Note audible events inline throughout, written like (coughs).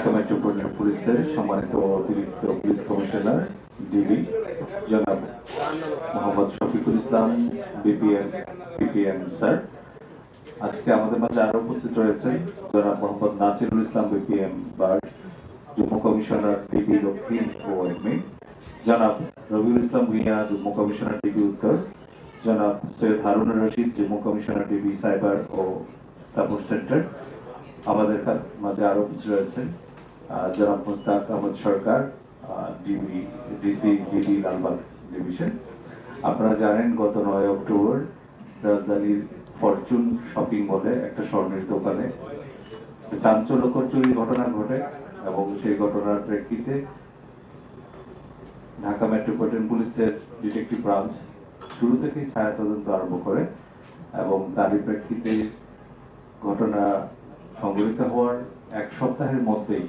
Dhaka metropolitan পুলিশের সম্মানিত অতিরিক্ত পুলিশ কমিশনার, ডিবি, জনাব Mohammad Shafiqul Islam, BPM BPM sir. আজকে আমাদের মাঝে আরও উপস্থিত রয়েছেন জনাব মোহাম্মদ নাসিরুল ইসলাম, বিপিএম বার্ড যুগ্ম কমিশনার, ডিবি দক্ষিণ ও এডমিন জনাব রবিউল ইসলাম ভুইয়া, যুগ্ম কমিশনার, ডিবি উত্তর, জনাব সৈয়দ হারুন রশিদ, যুগ্ম কমিশনার, ডিবি সাইবার ও সাপোর্ট সেন্টার। আমাদের মাঝে আরও কিছু রয়েছেন জনাব Mustaq Ahmed Sarkar DB DC GD Lalbagh division আপনারা জানেন, গত নয় অক্টোবর রাজধানীর ফরচুন শপিং মলে একটা স্বর্ণের দোকানে চাঞ্চল্যকর চুরির ঘটনা ঘটে এবং সেই ঘটনার প্রেক্ষিতে ঢাকা মেট্রোপলিটন পুলিশের ডিটেকটিভ ব্রাঞ্চ শুরু থেকেই ছায়া তদন্ত আরম্ভ করে এবং তারই প্রেক্ষিতে ঘটনা সংঘটিত হওয়ার এক সপ্তাহের মধ্যেই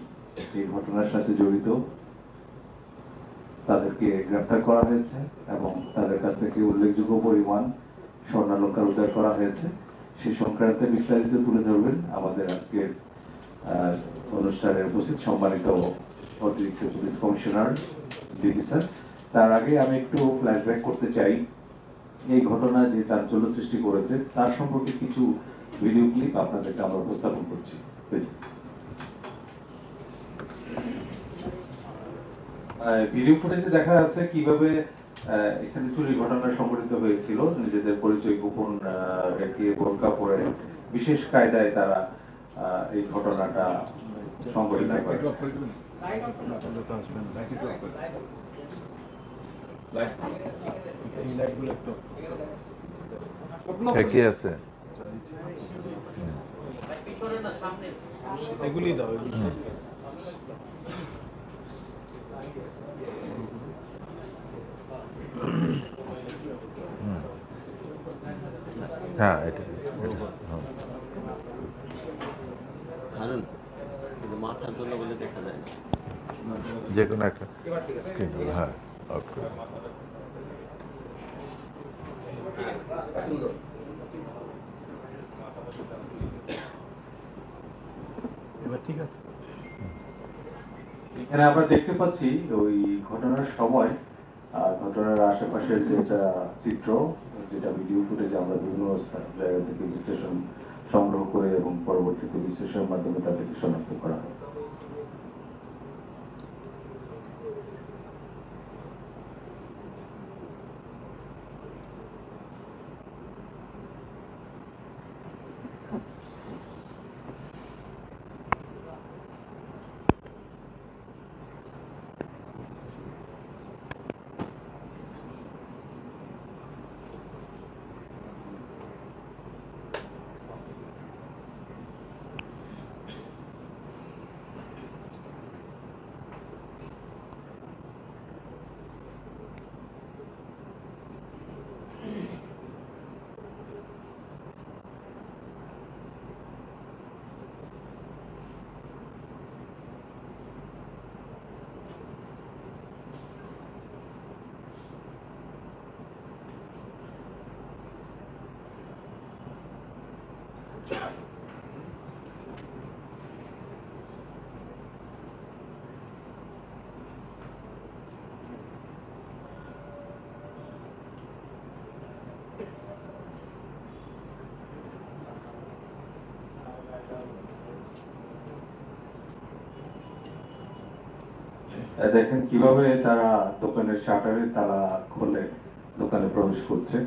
এই ঘটনার সাথে জড়িত। তাদেরকে গ্রেফতার করা হয়েছে এবং তাদের কাছ থেকে উল্লেখযোগ্য পরিমাণ স্বর্ণালঙ্কার উদ্ধার করা হয়েছে। সেই সংক্রান্তে বিস্তারিত তুলে ধরবেন আমাদের আজকের আহ, অনুষ্ঠানের উপস্থিত সম্মানিত অতিরিক্ত পুলিশ কমিশনার ডিবি স্যার। তার আগে আমি একটু ফ্ল্যাশব্যাক করতে চাই। এই ঘটনা যে চাঞ্চল্য সৃষ্টি করেছে তার সম্পর্কে কিছু ভিডিও ক্লিপ আপনাদেরকে আমরা উপস্থাপন করছি। Please. ভিডিও ফুটেজে দেখা যাচ্ছে কীভাবে এখানে চুরি ঘটনা সংঘটিত হয়েছিল নিজেদের পরিচয় গোপন রেখে বোরকা পরে বিশেষ কায়দায় তারা এই ঘটনাটা সংঘটিত করে। কি আছে এগুলি দাও এগুলি। (coughs) হ্যাঁ এটা হ্যাঁ। হারুন মাথার জন্য বলে দেখা যায় যে কোনো একটা স্ক্রিন হ্যাঁ আউট করে এবার ঠিক আছে। এখানে আমরা দেখতে পাচ্ছি ওই ঘটনার সময় ঘটনার আশেপাশের যেটা চিত্র, যেটা ভিডিও ফুটেজ আমরা বিভিন্ন জায়গা থেকে বিশ্লেষণ সংগ্রহ করে এবং পরবর্তীতে বিশ্লেষণের মাধ্যমে তাদেরকে শনাক্ত করা হয়। দেখেন কীভাবে তারা দোকানের শাটারে তালা খুলে দোকানে প্রবেশ করছে।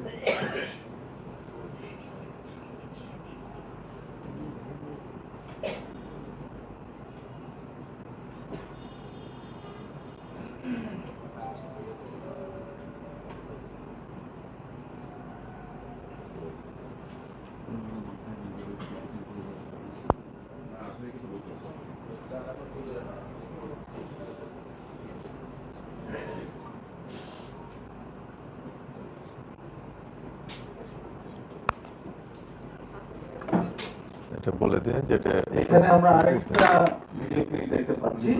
বলে দিন যেটা এখানে আমরা আরেকটা ভিডিও ক্লিপ দেখতে পাচ্ছি।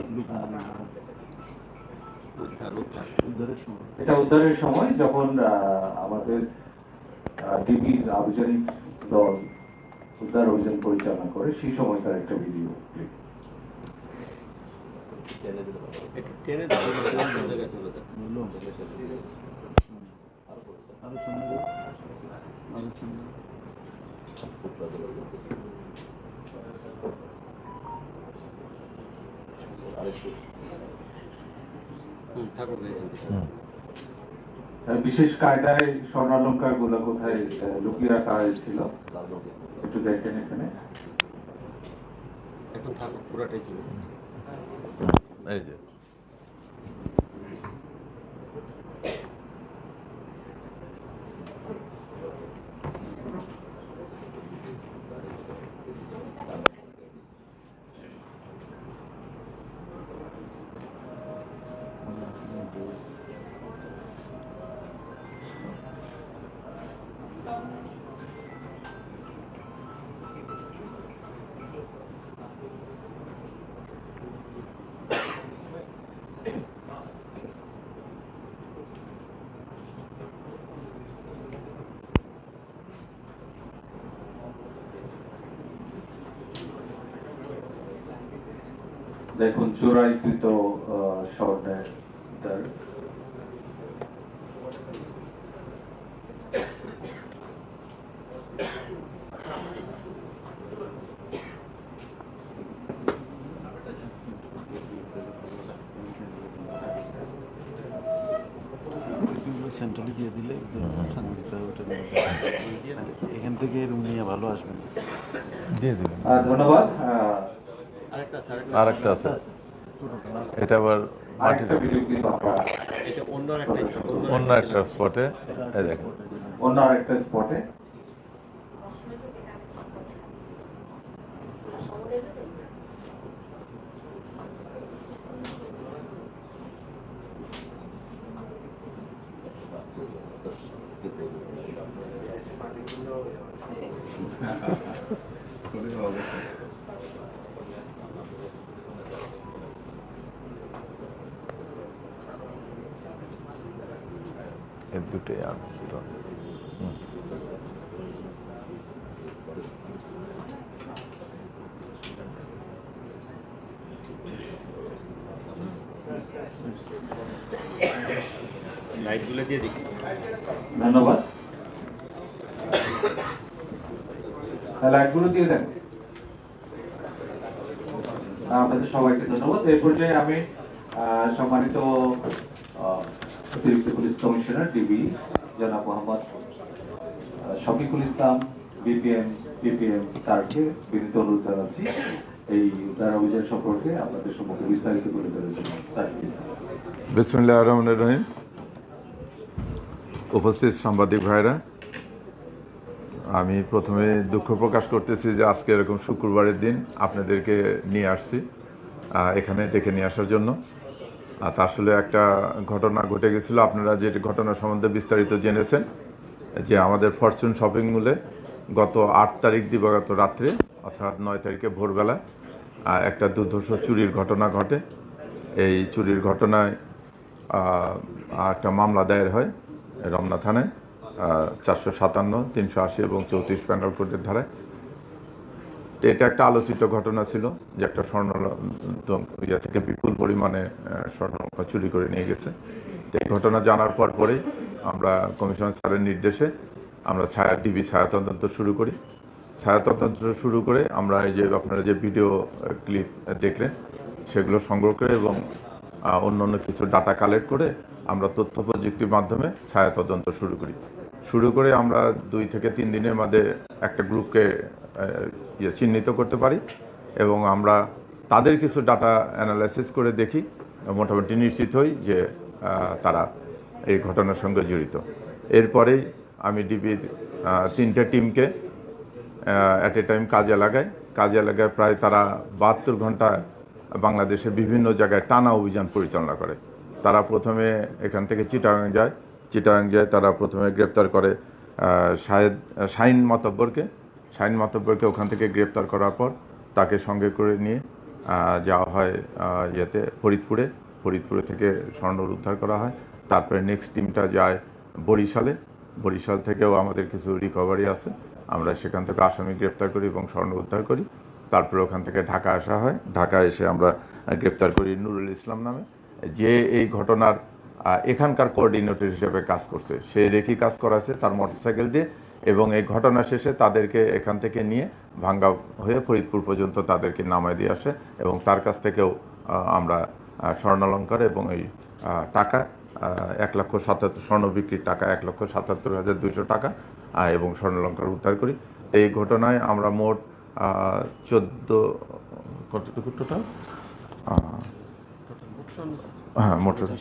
এটা উদ্ধারের সময় যখন আহ, আমাদের টিভির আভিযানিক দল উদ্ধার অভিযান পরিচালনা করে সেই সময়কার একটা ভিডিও ক্লিপ আরও সামনে আরও সামনে হুম ঠাকুর এখান থেকে হুম। আর বিশেষ কায়দায় স্বর্ণালঙ্কারগুলো কোথায় লুকিয়ে রাখা হয়েছিল। একটু দেখেন এখানে। এখন থাকুক পুরাটাই এই যে। দেখুন চোরাইকৃত আহ, স্বর্ণের তার সেন্ট্রালি দিয়ে দিলে শান্তিটা ওটা এখান থেকে রুম নিয়ে ভালো আসবে না। দিয়ে দিবেন। ধন্যবাদ। আর একটা আছে। এটা আবার মাটির অন্য একটা স্পটে অন্য আরেকটা স্পটে লাইটগুলো দিয়ে দেখি ধন্যবাদ। হ্যাঁ, লাইটগুলো দিয়ে দেন। আপনাদের সবাইকে ধন্যবাদ। এই পর্যায়ে আমি সম্মানিত অতিরিক্ত পুলিশ কমিশনার ডিবি জনাব মোহাম্মদ শফিকুল ইসলাম বিপিএম বিপিএম স্যারকে বিনীত অনুরোধ জানাচ্ছি। উপস্থিত সাংবাদিক ভাইরা, আমি প্রথমে দুঃখ প্রকাশ করতেছি যে আজকে এরকম শুক্রবারের দিন আপনাদেরকে নিয়ে আসছি এখানে ডেকে নিয়ে আসার জন্য। আর তা আসলে একটা ঘটনা ঘটে গেছিল, আপনারা যে ঘটনা সম্বন্ধে বিস্তারিত জেনেছেন, যে আমাদের ফরচুন শপিং মলে গত আট তারিখ দিবাগত রাত্রে অর্থাৎ নয় তারিখে ভোরবেলা একটা দুর্ধর্ষ চুরির ঘটনা ঘটে। এই চুরির ঘটনায় একটা মামলা দায়ের হয় রমনা থানায় চারশো সাতান্ন, তিনশো আশি এবং চৌত্রিশ প্যানেল কোর্টের ধারায়। তো এটা একটা আলোচিত ঘটনা ছিল যে একটা স্বর্ণ ইয়া থেকে বিপুল পরিমাণে স্বর্ণ চুরি করে নিয়ে গেছে। তো এই ঘটনা জানার পর পরেই আমরা কমিশনার স্যারের নির্দেশে আমরা ছায়া, ডিবি ছায়া তদন্ত শুরু করি। ছায়া তদন্ত শুরু করে আমরা এই যে আপনারা যে ভিডিও ক্লিপ দেখলেন, সেগুলো সংগ্রহ করে এবং অন্য অন্য কিছু ডাটা কালেক্ট করে আমরা তথ্য প্রযুক্তির মাধ্যমে ছায়া তদন্ত শুরু করি। শুরু করে আমরা দুই থেকে তিন দিনের মধ্যে একটা গ্রুপকে ইয়ে চিহ্নিত করতে পারি এবং আমরা তাদের কিছু ডাটা অ্যানালাইসিস করে দেখি, মোটামুটি নিশ্চিত হই যে তারা এই ঘটনার সঙ্গে জড়িত। এরপরেই আমি ডিবির তিনটে টিমকে অ্যাট এ টাইম কাজে লাগায়। কাজে লাগায় প্রায় তারা বাহাত্তর ঘণ্টা বাংলাদেশের বিভিন্ন জায়গায় টানা অভিযান পরিচালনা করে। তারা প্রথমে এখান থেকে চিটাগাং যায়। চিটাগাং যায়, তারা প্রথমে গ্রেপ্তার করে শাহেদ শাহিন মাতব্বরকে। শাহিন মাতব্বরকে ওখান থেকে গ্রেপ্তার করার পর তাকে সঙ্গে করে নিয়ে যাওয়া হয় ইয়েতে ফরিদপুরে। ফরিদপুরে থেকে স্বর্ণ উদ্ধার করা হয়। তারপরে নেক্সট টিমটা যায় বরিশালে। বরিশাল থেকেও আমাদের কিছু রিকভারি আছে। আমরা সেখান থেকে আসামি গ্রেপ্তার করি এবং স্বর্ণ উদ্ধার করি। তারপরে ওখান থেকে ঢাকা আসা হয়। ঢাকা এসে আমরা গ্রেপ্তার করি নুরুল ইসলাম নামে। যে এই ঘটনার এখানকার কোঅর্ডিনেটর হিসেবে কাজ করছে। সে রেখি কাজ করাছে তার মোটরসাইকেল দিয়ে এবং এই ঘটনা শেষে তাদেরকে এখান থেকে নিয়ে ভাঙ্গা হয়ে ফরিদপুর পর্যন্ত তাদেরকে নামায় দিয়ে আসে এবং তার কাছ থেকেও আমরা স্বর্ণালঙ্কার এবং এই টাকা এক লক্ষ সাতাত্তর স্বর্ণ বিক্রির টাকা, এক লক্ষ সাতাত্তর হাজার দুইশো টাকা এবং স্বর্ণলঙ্কার উদ্ধার করি। এই ঘটনায় আমরা মোট চোদ্দ, কতটুকু টোটাল হ্যাঁ ভরি।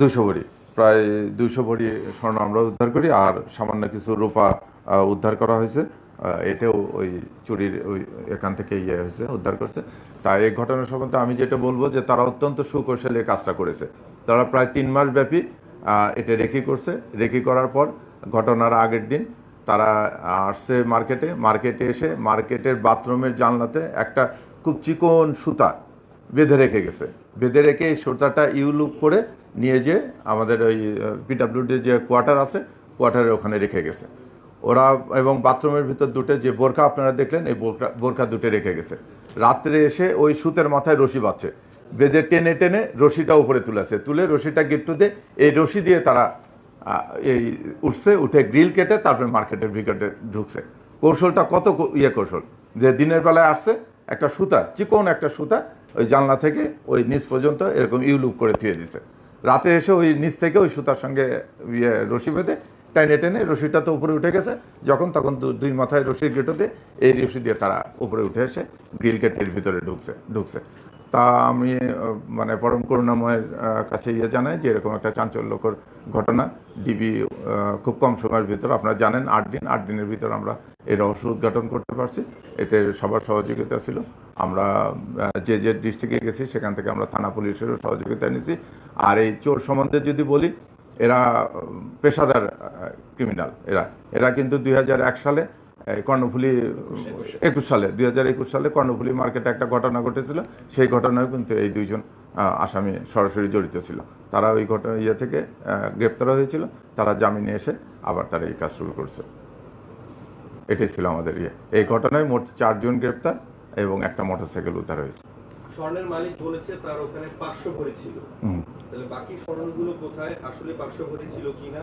দুশো ভরি। প্রায় দুশো ভরি স্বর্ণ আমরা উদ্ধার করি, আর সামান্য কিছু রূপা উদ্ধার করা হয়েছে। এটাও ওই চুরির ওই এখান থেকে ইয়ে হয়েছে, উদ্ধার করছে। তাই এই ঘটনা সম্বন্ধে আমি যেটা বলব যে তারা অত্যন্ত সুকৌশলে কাজটা করেছে। তারা প্রায় তিন মাস ব্যাপী এটা রেকি করছে। রেকি করার পর ঘটনার আগের দিন তারা আসছে মার্কেটে। মার্কেটে এসে মার্কেটের বাথরুমের জানলাতে একটা খুব চিকন সুতা বেঁধে রেখে গেছে। বেঁধে রেখে এই সুতাটা ইউলুপ করে নিয়ে যে আমাদের ওই পিডাব্লিউডি যে কোয়ার্টার আছে, কোয়ার্টারে ওখানে রেখে গেছে। ওরা এবং বাথরুমের ভিতর দুটো যে বোরখা আপনারা দেখলেন, এই বোরখা বোরখা দুটো রেখে গেছে। রাত্রে এসে ওই সুতের মাথায় রশি বাঁধছে। বেজে টেনে টেনে রশিটা উপরে তুলেছে তুলে রশিটা গিট্টু দিয়ে এই রশি দিয়ে তারা এই উঠছে, উঠে গ্রিল কেটে তারপরে মার্কেটের ভিতরে ঢুকছে। কৌশলটা কত ইয়ে কৌশল? যে দিনের বেলায় আসছে, একটা সুতা, চিকন একটা সুতা, ওই জানলা থেকে ওই নিচ পর্যন্ত এরকম ইউলুপ করে থুয়ে দিছে। রাতে এসে ওই নিচ থেকে ওই সুতার সঙ্গে ইয়ে রশি বেঁধে টেনে টেনে রশিটা তো উপরে উঠে গেছে। যখন তখন দুই মাথায় রশির গেটোতে এই রশি দিয়ে তারা উপরে উঠে এসে গ্রিল গেটের ভিতরে ঢুকছে ঢুকছে। তা আমি মানে পরম করুণাময়ের কাছে ইয়ে জানাই যে এরকম একটা চাঞ্চল্যকর ঘটনা ডিবি খুব কম সময়ের ভিতর আপনারা জানেন, আট দিন, আট দিনের ভিতর আমরা এই রহস্য উদ্ঘাটন করতে পারছি। এতে সবার সহযোগিতা ছিল। আমরা যে যে ডিস্ট্রিক্টে গেছি সেখান থেকে আমরা থানা পুলিশেরও সহযোগিতা নিয়েছি। আর এই চোর সম্বন্ধে যদি বলি, এরা পেশাদার ক্রিমিনাল এরা। এরা কিন্তু দুই হাজার এক সালে কর্ণফুলি একুশ সালে দুই হাজার একুশ সালে কর্ণফুলি মার্কেটে একটা ঘটনা ঘটেছিল। সেই ঘটনায় কিন্তু এই দুইজন আসামি সরাসরি জড়িত ছিল। তারা ওই ঘটনা ইয়ে থেকে গ্রেপ্তার হয়েছিল। তারা জামিনে এসে আবার তারা এই কাজ শুরু করছে। এটাই ছিল আমাদের ইয়ে। এই ঘটনায় মোট চারজন গ্রেপ্তার এবং একটা মোটরসাইকেল উদ্ধার হয়েছে। স্বর্ণের মালিক বলেছে তার ওখানে পাঁচশো ভরি ছিল। তাহলে বাকি স্বর্ণগুলো কোথায়? আসলে পাঁচশো ভরি ছিল কিনা?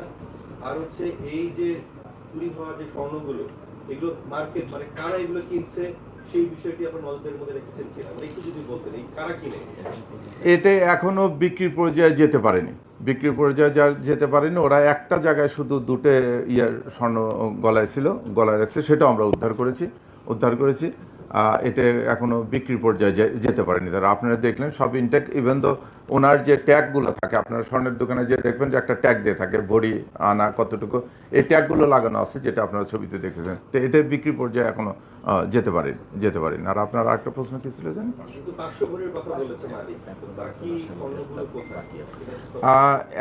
আর হচ্ছে এই যে চুরি হওয়া যে স্বর্ণগুলো এগুলো মার্কেট মানে কারা এগুলো কিনছে মানে এটা এখনও বিক্রির পর্যায়ে যেতে পারেনি। বিক্রির পর্যায়ে যা যেতে পারেনি, ওরা একটা জায়গায় শুধু দুটো ইয়ার স্বর্ণ গলায় ছিল, গলায় রাখছে, সেটাও আমরা উদ্ধার করেছি উদ্ধার করেছি। এটা এখনও বিক্রি পর্যায়ে যেতে পারেনি। তারা আপনারা দেখলেন সব ইনটেক ইভেন তো ওনার যে ট্যাগগুলো থাকে আপনারা স্বর্ণের দোকানে যে দেখবেন যে একটা ট্যাগ দিয়ে থাকে ভরি আনা কতটুকু এই ট্যাগগুলো লাগানো আছে যেটা আপনারা ছবিতে দেখেছেন। তো এটা বিক্রি পর্যায়ে এখনও যেতে পারেনি যেতে পারেন। আর আপনার আরেকটা প্রশ্ন কি ছিল জানেন?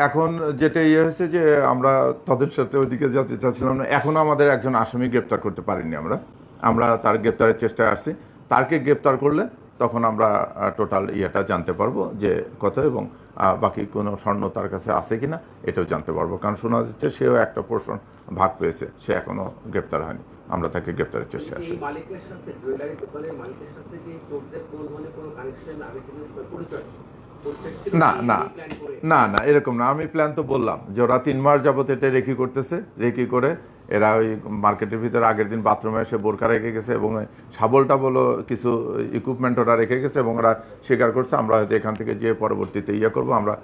এখন যেটা ইয়ে হয়েছে যে আমরা তাদের সাথে ওইদিকে যেতে চাচ্ছিলাম না। এখনও আমাদের একজন আসামি গ্রেপ্তার করতে পারিনি আমরা। আমরা তার গ্রেপ্তারের চেষ্টায় আসছি। তারকে গ্রেপ্তার করলে তখন আমরা টোটাল ইয়েটা জানতে পারব যে কত এবং বাকি কোনো স্বর্ণ তার কাছে আছে কিনা এটাও জানতে পারব। কারণ শোনা যাচ্ছে সেও একটা পোর্শন ভাগ পেয়েছে সে এখনও গ্রেপ্তার হয়নি। আমরা তাকে গ্রেপ্তারের চেষ্টা কি ছিল না না না না এরকম না। আমি প্ল্যান তো বললাম যে ওরা তিন মাস যাবত এটা রেকি করতেছে। রেকি করে এরা ওই মার্কেটের ভিতরে আগের দিন বাথরুমে এসে বোরকা রেখে গেছে এবং শাবল টাবলও কিছু ইকুইপমেন্ট ওরা রেখে গেছে এবং ওরা স্বীকার করছে, আমরা হয়তো এখান থেকে যেয়ে পরবর্তীতে ইয়ে করব, আমরা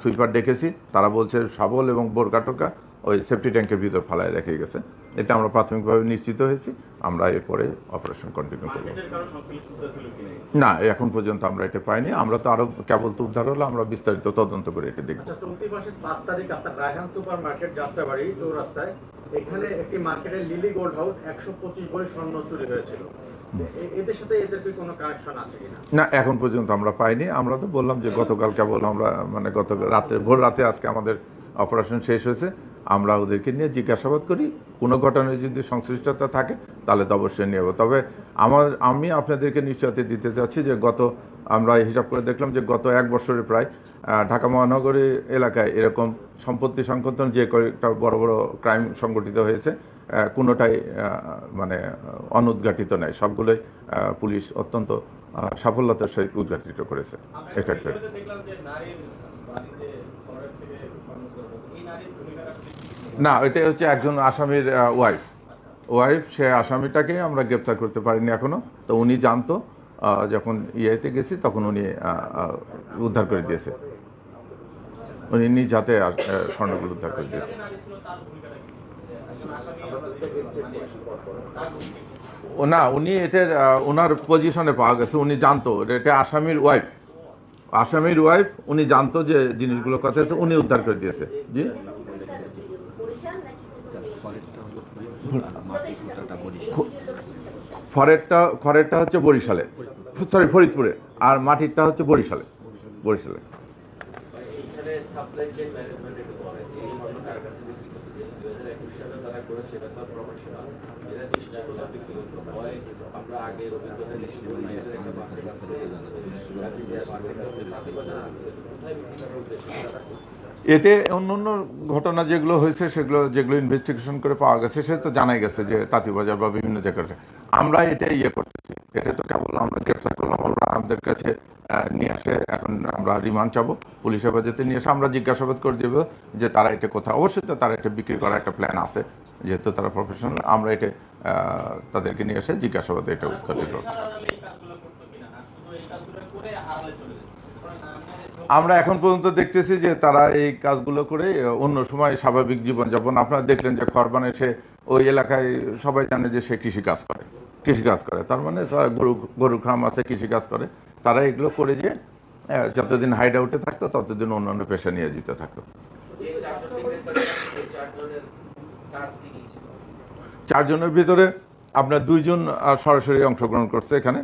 সুইপার ডেকেছি। তারা বলছে, শাবল এবং বোরকা টোরকা ওই সেফটি ট্যাঙ্কের ভিতর ফালায় রেখে গেছে। এটা আমরা প্রাথমিকভাবে নিশ্চিত হয়েছি। আমরা এরপরে অপারেশন কন্টিনিউ করব। না এখন পর্যন্ত আমরা এটা পাইনি। আমরা তো আরও কেবল তো উদ্ধার হলো আমরা বিস্তারিত তদন্ত করে এটা দেখব। আচ্ছা চলতি মাসের পাঁচ তারিখ আপনার রায়হান সুপার মার্কেট যাত্রাবাড়ি চৌরাস্তায় এখানে একটি মার্কেটে লিলি গোল্ড হাউস একশো পঁচিশ ভরি স্বর্ণ চুরি হয়েছিল। এদের সাথে এদের কি কোনো কানেকশন আছে কিনা? না এখন পর্যন্ত আমরা পাইনি। আমরা তো বললাম যে গতকাল কেবল আমরা মানে গত রাতে ভোর রাতে আজকে আমাদের অপারেশন শেষ হয়েছে। আমরা ওদেরকে নিয়ে জিজ্ঞাসাবাদ করি কোনো ঘটনায় যদি সংশ্লিষ্টতা থাকে তাহলে তো অবশ্যই নেব তবে আমার আমি আপনাদেরকে নিশ্চয়তা দিতে চাচ্ছি যে গত আমরা হিসাব করে দেখলাম যে গত এক বছরে প্রায় ঢাকা মহানগরী এলাকায় এরকম সম্পত্তি সংকটন যে কয়েকটা বড় বড় ক্রাইম সংগঠিত হয়েছে কোনোটাই মানে অনুদ্ঘাটিত নেই। সবগুলোই পুলিশ অত্যন্ত সাফল্যতার সহিত উদ্ঘাটিত করেছে। এটা না এটা হচ্ছে একজন আসামির ওয়াইফ ওয়াইফ সে আসামিটাকে আমরা গ্রেপ্তার করতে পারিনি এখনও। তো উনি জানতো যখন ইয়েতে গেছি, তখন উনি উদ্ধার করে দিয়েছে। উনি নিজ হাতে স্বর্ণগুলো উদ্ধার করে দিয়েছে। না, উনি এটার ওনার পজিশনে পাওয়া গেছে। উনি জানতো, এটা আসামির ওয়াইফ আসামির ওয়াইফ উনি জানতো যে জিনিসগুলো কথা আছে, উনি উদ্ধার করে দিয়েছে। জি পরেরটা হলো ফরিদপুর আর মাটি কোটাটা বরিশাল খড়েরটা খড়েরটা হচ্ছে বরিশালে। সরি ফরিদপুরে। আর মাটিরটা হচ্ছে বরিশালে। বরিশালে। সাপ্লাই আমরা। কোথায় এতে অন্য অন্য ঘটনা যেগুলো হয়েছে, সেগুলো, যেগুলো ইনভেস্টিগেশন করে পাওয়া গেছে, সে তো জানাই গেছে যে তাঁতিবাজার বা বিভিন্ন জায়গায় আমরা এটা ইয়ে করতেছি। এটা তো কেবল আমরা গ্রেফতার করলাম, ওরা আমাদের কাছে নিয়ে আসে, এখন আমরা রিমান্ড চাবো, পুলিশ হেফাজতে নিয়ে এসে আমরা জিজ্ঞাসাবাদ করে দেবো যে তারা এটা কোথাও অবশ্যই তো তারা এটা বিক্রি করার একটা প্ল্যান আছে। যেহেতু তারা প্রফেশনাল আমরা এটা তাদেরকে নিয়ে এসে জিজ্ঞাসাবাদে এটা উৎখাতি আমরা এখন পর্যন্ত দেখতেছি যে তারা এই কাজগুলো করে, অন্য সময় স্বাভাবিক জীবনযাপন আপনারা দেখলেন যে খরবানে সে ওই এলাকায় সবাই জানে যে সে কৃষি কাজ করে, কৃষি কাজ করে। তার মানে তারা গরু গরু খাম আছে, কৃষি কাজ করে। তারা এগুলো করে যে যতদিন হাইড আউটে থাকতো, ততদিন অন্যান্য পেশা নিয়ে যেতে থাকতো এই চারজন গ্রেপ্তার করেছে, এই চারজনের ভিতরে আপনার দুইজন সরাসরি অংশগ্রহণ করছে এখানে।